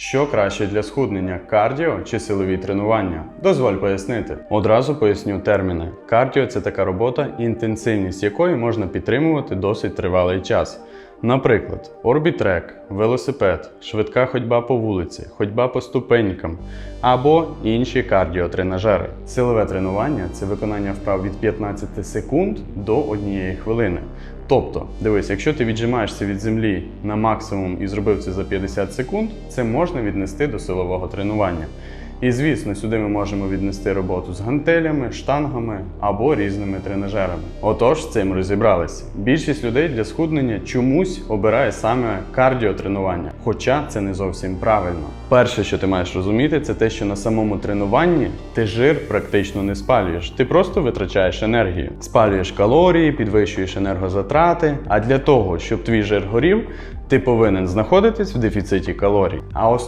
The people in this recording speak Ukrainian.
Що краще для схуднення кардіо чи силові тренування? Дозволь пояснити. Одразу поясню терміни. Кардіо це така робота, інтенсивність якої можна підтримувати досить тривалий час. Наприклад, орбітрек, велосипед, швидка ходьба по вулиці, ходьба по ступенькам або інші кардіотренажери. Силове тренування це виконання вправ від 15 секунд до 1 хвилини. Тобто, дивись, якщо ти віджимаєшся від землі на максимум і зробив це за 50 секунд, це можна віднести до силового тренування. І звісно, сюди ми можемо віднести роботу з гантелями, штангами або різними тренажерами. Отож, з цим розібралися. Більшість людей для схуднення чомусь обирає саме кардіотренування, хоча це не зовсім правильно. Перше, що ти маєш розуміти, це те, що на самому тренуванні ти жир практично не спалюєш, ти просто витрачаєш енергію, спалюєш калорії, підвищуєш енергозатрати. А для того, щоб твій жир горів, ти повинен знаходитись в дефіциті калорій. А